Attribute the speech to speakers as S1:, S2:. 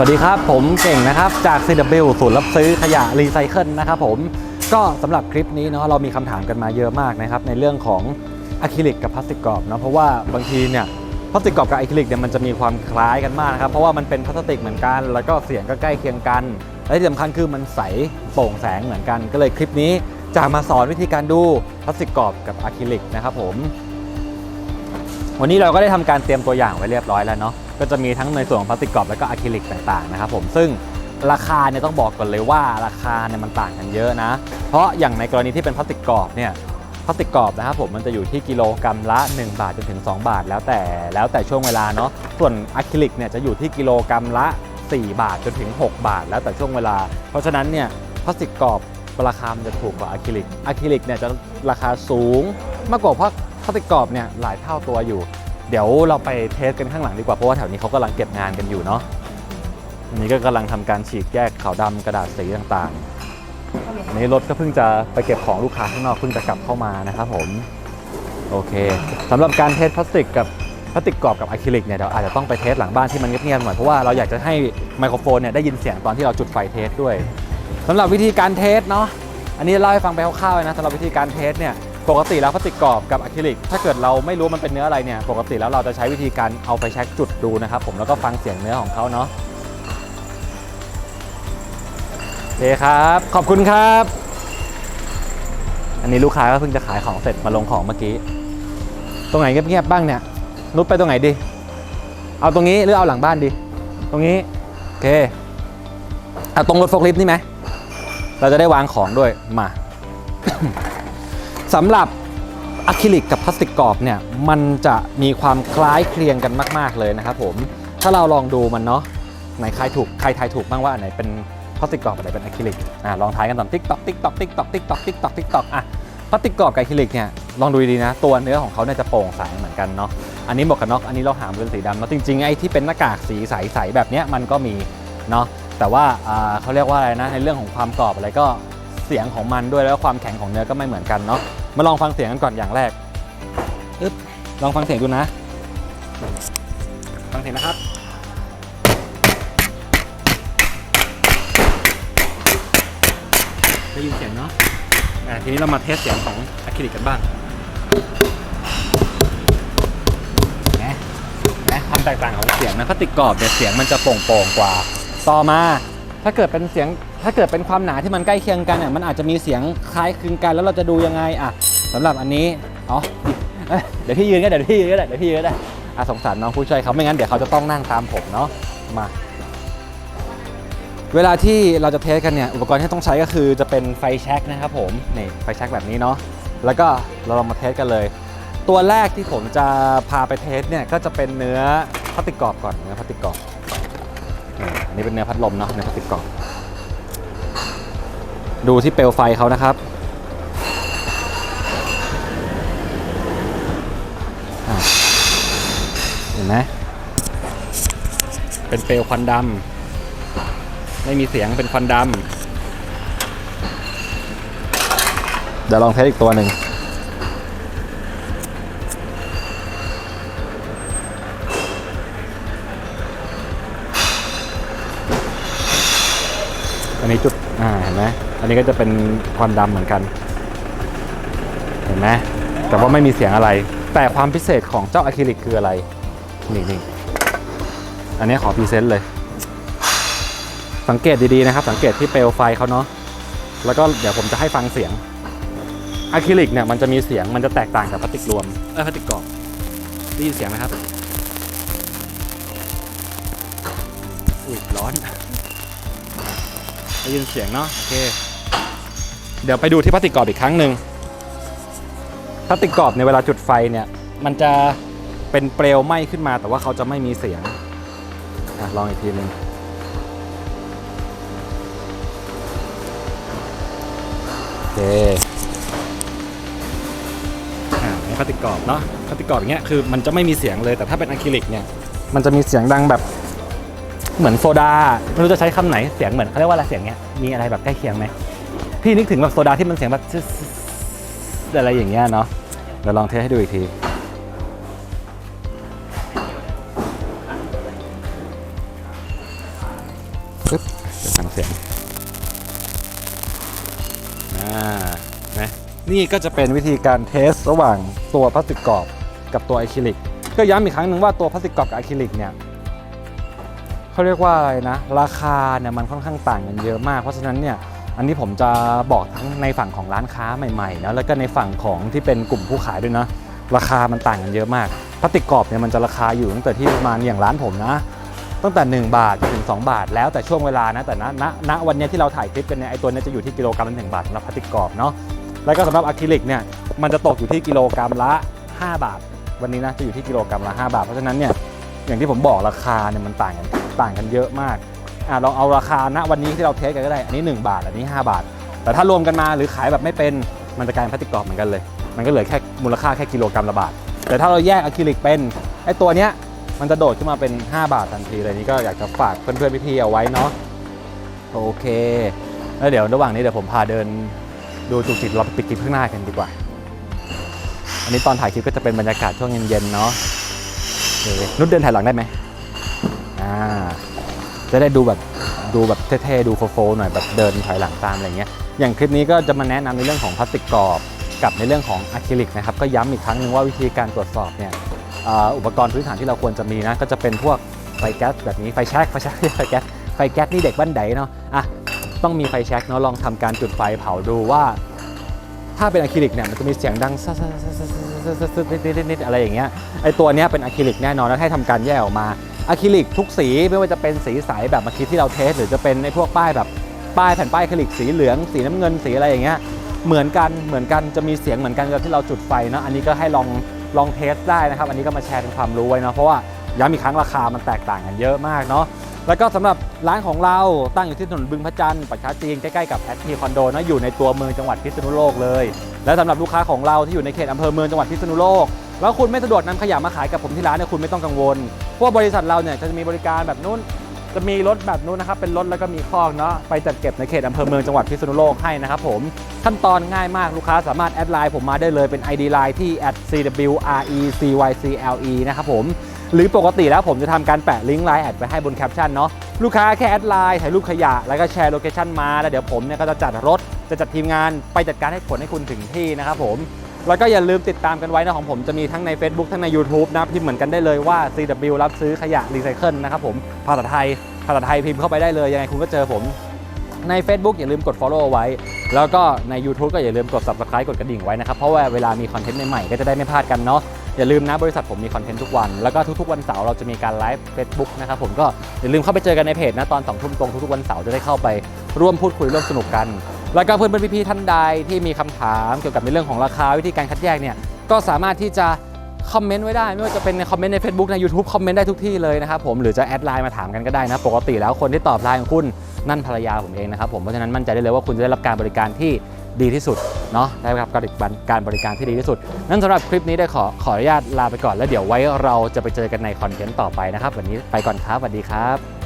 S1: สวัสดีครับ ผมเก่งนะครับจาก CW ศูนย์รับซื้อขยะรีไซเคิลนะครับผมก็สำหรับคลิปนี้เนาะเรามีคำถามกันมาเยอะมากนะครับในเรื่องของอะคริลิกกับพลาสติกกรอบเนาะเพราะว่าบางทีเนี่ยพลาสติกกรอบกับอะคริลิกเนี่ยมันจะมีความคล้ายกันมากนะครับเพราะว่ามันเป็นพลาสติกเหมือนกัน แล้วก็เสียงก็ใกล้เคียงกัน และที่สำคัญคือมันใสโปร่งแสงเหมือนกัน ก็เลยคลิปนี้จะมาสอนวิธีการดูพลาสติกกรอบกับอะคริลิกนะครับผมวันนี้เราก็ได้ทำการเตรียมตัวอย่างไว้เรียบร้อยแล้วเนาะ ก็จะมีทั้งในส่วนของพลาสติกกรอบและก็อะคริลิกต่างๆนะครับผมซึ่งราคาเนี่ยต้องบอกก่อนเลยว่าราคาเนี่ยมันต่างกันเยอะนะ เพราะอย่างในกรณีที่เป็นพลาสติกกรอบเนี่ยพลาสติกกรอบนะครับผมมันจะอยู่ที่กิโลกรัมละ 1 บาทจนถึง 2 บาท แล้วแต่แล้วแต่ช่วงเวลาเนาะส่วนอะคริลิกเนี่ยจะอยู่ที่กิโลกรัมละ 4 บาทจนถึง 6 บาท แล้วแต่ช่วงเวลา เพราะฉะนั้นเนี่ยพลาสติกกรอบราคามันจะถูกกว่าอะคริลิกอะคริลิกเนี่ยจะราคาสูงมากกว่าเพราะพลาสติกกรอบเนี่ยหลายเท่าตัวอยู่ เดี๋ยวเราไปเทสกันข้างหลังดีกว่า เพราะว่าแถวนี้เขากำลังเก็บงานกันอยู่เนาะอันนี้ก็กำลังทำการฉีกแยกขาวดำกระดาษสีต่างๆอันนี้รถก็เพิ่งจะไปเก็บของลูกค้าข้างนอกเพิ่งจะกลับเข้ามานะครับผมโอเคสำหรับการเทสพลาสติกกับพลาสติกกรอบกับอะคริลิกเนี่ยเดี๋ยวอาจจะต้องไปเทสหลังบ้านที่มันเงียบๆหน่อยเพราะว่าเราอยากจะให้ไมโครโฟนเนี่ยได้ยินเสียงตอนที่เราจุดไฟเทสด้วยสำหรับวิธีการเทสเนาะอันนี้เล่าให้ฟังไปคร่าวๆนะสำหรับวิธีการเทสเนี่ย ปกติแล้วพลาสติกกรอบกับอะคริลิกถ้าเกิดเราไม่รู้มันเป็นเนื้ออะไรเนี่ยปกติแล้วเราจะใช้วิธีการเอาไฟแช็กจุดดูนะครับผมแล้วก็ฟังเสียงเนื้อของเขาเนาะโอเคครับ ขอบคุณครับ อันนี้ลูกค้าก็เพิ่งจะขายของเสร็จมาลงของเมื่อกี้ ตรงไหนเงียบๆบ้างเนี่ยนุชไปตรงไหนดี เอาตรงนี้หรือเอาหลังบ้านดี ตรงนี้โอเคเอาตรงรถโฟล์คลิฟต์นี่ไหมเราจะได้วางของด้วยมา สำหรับอะคริลิกกับพลาสติกกรอบเนี่ยมันจะมีความคล้ายเคลียงกันมาก ๆเลยนะครับผมถ้าเราลองดูมันเนาะไหนใครถูกใครทายถูกบ้างว่าอันไหนเป็นพลาสติกกรอบอันไหนเป็นอะคริลิกอะลองทายกันตอนติ๊กตอกติ๊กตอกติ๊กตอกติ๊กตอกติ๊กตอกติ๊กตอกอะพลาสติกกรอบกับอะคริลิกเนี่ยลองดูดีๆนะตัวเนื้อของเขาเนี่ยจะโปร่งใสเหมือนกันเนาะอันนี้หมวกกันน็อกอันนี้เราหามเป็นสีดำเนาะจริงๆไอ้ที่เป็นหน้ากากสีใสๆแบบเนี้ยมันก็มีเนาะแต่ว่าอ่าเขาเรียกว่าอะไรนะในเรื่องของความกรอบอะไรก็เสียงของมันด้วยแล้วความแข็งของเนื้อก็ไม่เหมือนกันเนาะ มาลองฟังเสียงกันก่อนอย่างแรกอึ๊บลองฟังเสียงดูนะ ฟังเสียงนะครับ ได้ยินเสียงเนาะอ่าทีนี้เรามาเทสเสียงของอะคริลิกกันบ้างนะนะความแตกต่างของเสียงนะพลาสติกกรอบเนี่ยเสียงมันจะโปร่งๆกว่า ต่อมาถ้าเกิดเป็นเสียงถ้าเกิดเป็นความหนาที่มันใกล้เคียงกันเนี่ยมันอาจจะมีเสียงคล้ายคลึงกันแล้วเราจะดูยังไงอะ สำหรับอันนี้อ๋อเอ้ยเดี๋ยวพี่ยืนก็ได้เดี๋ยวพี่ยืนก็ได้เดี๋ยวพี่ยืนก็ได้อะสงสารน้องผู้ช่วยเขาไม่งั้นเดี๋ยวเขาจะต้องนั่งตามผมเนาะมา เวลาที่เราจะเทสกันเนี่ยอุปกรณ์ที่ต้องใช้ก็คือจะเป็นไฟแช็กนะครับผมนี่ไฟแช็กแบบนี้เนาะแล้วก็เราลองมาเทสกันเลย ตัวแรกที่ผมจะพาไปเทสเนี่ยก็จะเป็นเนื้อพลาสติกกรอบก่อนเนื้อพลาสติกกรอบนี่อันนี้เป็นเนื้อพัดลมเนาะเนื้อพลาสติกกรอบดูที่เปลวไฟเขานะครับ ห็นไหมเป็นเปลวควันดำไม่มีเสียงเป็นควันดำเดี๋ยวลองเทสอีกตัวหนึ่งอันนี้จุด อ่า เห็นไหมอันนี้ก็จะเป็นควันดำเหมือนกัน เห็นไหมแต่ว่าไม่มีเสียงอะไร แต่ความพิเศษของเจ้าอะคริลิกคืออะไร นี่นี่อันนี้ขอพรีเซนต์เลย สังเกตดีๆนะครับ สังเกตที่เปลวไฟเขาเนาะแล้วก็เดี๋ยวผมจะให้ฟังเสียงอะคริลิกเนี่ยมันจะมีเสียงมันจะแตกต่างจากพลาสติกรวมเอ้พลาสติกกรอบได้ยินเสียงไหมครับอุ้ยร้อนได้ยินเสียงเนาะโอเค เดี๋ยวไปดูที่พลาสติกกรอบอีกครั้งหนึ่งพลาสติกกรอบในเวลาจุดไฟเนี่ย มันจะ เป็นเปลวไหม้ขึ้นมา แต่ว่าเขาจะไม่มีเสียงอลองอีกทีหนึ่งโอเคอ่าในพลาสติกกรอบเนาะพลาสติกกรอบอย่างเงี้ยคือมันจะไม่มีเสียงเลยแต่ถ้าเป็นอะคริลิกเนี่ยมันจะมีเสียงดังแบบเหมือนโซดาไม่รู้จะใช้คำไหนเสียงเหมือนเขาเรียกว่าอะไรเสียงเนี้ยมีอะไรแบบใกล้เคียงไหมพี่นึกถึงแบบโซดาที่มันเสียงแบบอะไรอย่างเงี้ยเนาะเดี๋ยวลองเทสให้ดูอีกที อ่านะนี่ก็จะเป็นวิธีการเทสระหว่างตัวพลาสติกกรอบกับตัวอะคริลิก ก็ย้ำอีกครั้งหนึ่งว่าตัวพลาสติกกรอบกับอะคริลิกเนี่ยเขาเรียกว่าอะไรนะ ราคาเนี่ยมันค่อนข้างต่างกันเยอะมาก เพราะฉะนั้นเนี่ยอันนี้ผมจะบอกทั้งในฝั่งของร้านค้าใหม่ๆนะแล้วก็ในฝั่งของที่เป็นกลุ่มผู้ขายด้วยนะราคามันต่างกันเยอะมากพลาสติกกรอบเนี่ยมันจะราคาอยู่ตั้งแต่ที่ประมาณอย่างร้านผมนะ ตั้งแต่ 1 บาทจนถึง 2 บาท แล้วแต่ช่วงเวลานะแต่ณณณวันนี้ที่เราถ่ายคลิปกันเนี่ยไอตัวนี้จะอยู่ที่กิโลกรัมละหนึ่งบาทสำหรับพลาสติกกรอบเนาะแล้วก็สำหรับอะคริลิกเนี่ยมันจะตกอยู่ที่กิโลกรัมละ 5 บาท วันนี้นะจะอยู่ที่กิโลกรัมละ 5 บาท เพราะฉะนั้นเนี่ยอย่างที่ผมบอกราคาเนี่ยมันต่างกันต่างกันเยอะมากอะลองเอาราคาณวันนี้ที่เราเทสกันก็ได้อันนี้ 1 บาท อันนี้ 5 บาท แต่ถ้ารวมกันมาหรือขายแบบไม่เป็นมันจะกลายเป็นพลาสติกกรอบเหมือนกันเลย มันก็เหลือแค่มูลค่าแค่กิโลกรัมละบาทแต่ถ้าเราแยกอะคริลิกเป็นไอตัวเนี้ย มันจะโดดขึ้นมาเป็น 5 บาททันทีเลยนี่ก็อยากจะฝากเพื่อนๆพี่ๆเอาไว้เนาะโอเค แล้วเดี๋ยวระหว่างนี้เดี๋ยวผมพาเดินดูจุกจิกเราไปปิดคลิปข้างหน้ากันดีกว่า อันนี้ตอนถ่ายคลิปก็จะเป็นบรรยากาศช่วงเย็นๆเนาะนุชเดินถ่ายหลังได้ไหมอ่าจะได้ดูแบบดูแบบเท่ๆดูโฟล์ๆหน่อยแบบเดินถอยหลังตามอะไรเงี้ย อย่างคลิปนี้ก็จะมาแนะนำในเรื่องของพลาสติกกรอบ กับในเรื่องของอะคริลิกนะครับ ก็ย้ำอีกครั้งหนึ่งว่าวิธีการตรวจสอบเนี่ย อุปกรณ์พื้นฐานที่เราควรจะมีนะ ก็จะเป็นพวกไฟแก๊สแบบนี้ไฟแช็กไฟแช็กไฟแก๊สไฟแก๊สนี่เด็กบ้านไหนเนาะอะต้องมีไฟแช็กเนาะลองทำการจุดไฟเผาดูว่า ถ้าเป็นอะคริลิกเนี่ยมันจะมีเสียงดังซ่าๆๆๆๆๆนิดๆอะไรอย่างเงี้ยไอตัวเนี้ยเป็นอะคริลิกแน่นอนแล้วให้ทำการแยกออกมาอะคริลิกทุกสีไม่ว่าจะเป็นสีใสแบบเมื่อกี้ที่เราเทส หรือจะเป็นในพวกป้ายแบบป้ายแผ่นป้ายอะคริลิกสีเหลือง สีน้ำเงินสีอะไรอย่างเงี้ยเหมือนกันเหมือนกันจะมีเสียงเหมือนกันกับที่เราจุดไฟเนาะอันนี้ก็ให้ลอง ลองเทสได้นะครับ อันนี้ก็มาแชร์เป็นความรู้ไว้เนาะเพราะว่าย้ำอีกครั้งราคามันแตกต่างกันเยอะมากเนาะแล้วก็สำหรับร้านของเราตั้งอยู่ที่ถนนบึงพระจันทร์ปักช้าจีนใกล้ๆกับแอดพีคอนโดนะอยู่ในตัวเมืองจังหวัดพิษณุโลกเลย และสำหรับลูกค้าของเราที่อยู่ในเขตอำเภอเมืองจังหวัดพิษณุโลก แล้วคุณไม่สะดวกนำขยะมาขายกับผมที่ร้านเนี่ยคุณไม่ต้องกังวลเพราะบริษัทเราเนี่ยจะมีบริการแบบนู้น จะมีรถแบบนู้นนะครับ เป็นรถแล้วก็มีคอกเนาะไปจัดเก็บในเขตอำเภอเมืองจังหวัดพิษณุโลกให้นะครับผม ขั้นตอนง่ายมากลูกค้าสามารถแอดไลน์ผมมาได้เลยเป็น ID Line ที่ @cwrecycle นะครับผมหรือปกติแล้วผมจะทำการแปะลิงก์ไลน์แอดไปให้บนแคปชั่นเนาะลูกค้าแค่แอดไลน์ถ่ายรูปขยะ แล้วก็แชร์โลเคชั่นมา แล้วเดี๋ยวผมเนี่ยก็จะจัดรถจะจัดทีมงานไปจัดการให้ขนให้คุณถึงที่นะครับผม แล้วก็อย่าลืมติดตามกันไว้นะของผมจะมีทั้งใน Facebook ทั้งใน YouTube นะพิมพ์เหมือนกันได้เลยว่า CW รับซื้อขยะรีไซเคิลนะครับผมภาษาไทยภาษาไทยพิมพ์เข้าไปได้เลยยังไงคุณก็เจอผมใน Facebook อย่าลืมกด Follow เอาไว้ แล้วก็ใน YouTube ก็อย่าลืมกด Subscribe กดกระดิ่งไว้นะครับ เพราะว่าเวลามีคอนเทนต์ใหม่ๆ ก็จะได้ไม่พลาดกันเนาะอย่าลืมนะบริษัทผมมีคอนเทนต์ทุกวัน แล้วก็ทุกๆวันเสาร์เราจะมีการไลฟ์ Facebook นะครับผมก็อย่าลืมเข้าไปเจอกันในเพจนะตอน2ทุ่มตรงทุกๆวันเสาร์จะได้เข้าไปร่วมพูดคุยร่วมสนุกกัน แล้วก็เพื่อนๆพี่ๆท่านใดที่มีคำถามเกี่ยวกับในเรื่องของราคาวิธีการคัดแยกเนี่ยก็สามารถที่จะคอมเมนต์ไว้ได้ ไม่ว่าจะเป็นในคอมเมนต์ใน Facebook ใน YouTube คอมเมนต์ได้ทุกที่เลยนะครับผมหรือจะแอดไลน์มาถามกันก็ได้นะ ปกติแล้วคนที่ตอบไลน์ของคุณนั่นภรรยาผมเองนะครับผมเพราะฉะนั้นมั่นใจได้เลยว่าคุณจะได้รับการบริการที่ดีที่สุดเนาะได้รับการบริการที่ดีที่สุด นั่นสำหรับคลิปนี้ได้ขอขออนุญาตลาไปก่อนแล้วเดี๋ยวไว้เราจะไปเจอกันในคอนเทนต์ต่อไปนะครับวันนี้ไปก่อนครับสวัสดีครับ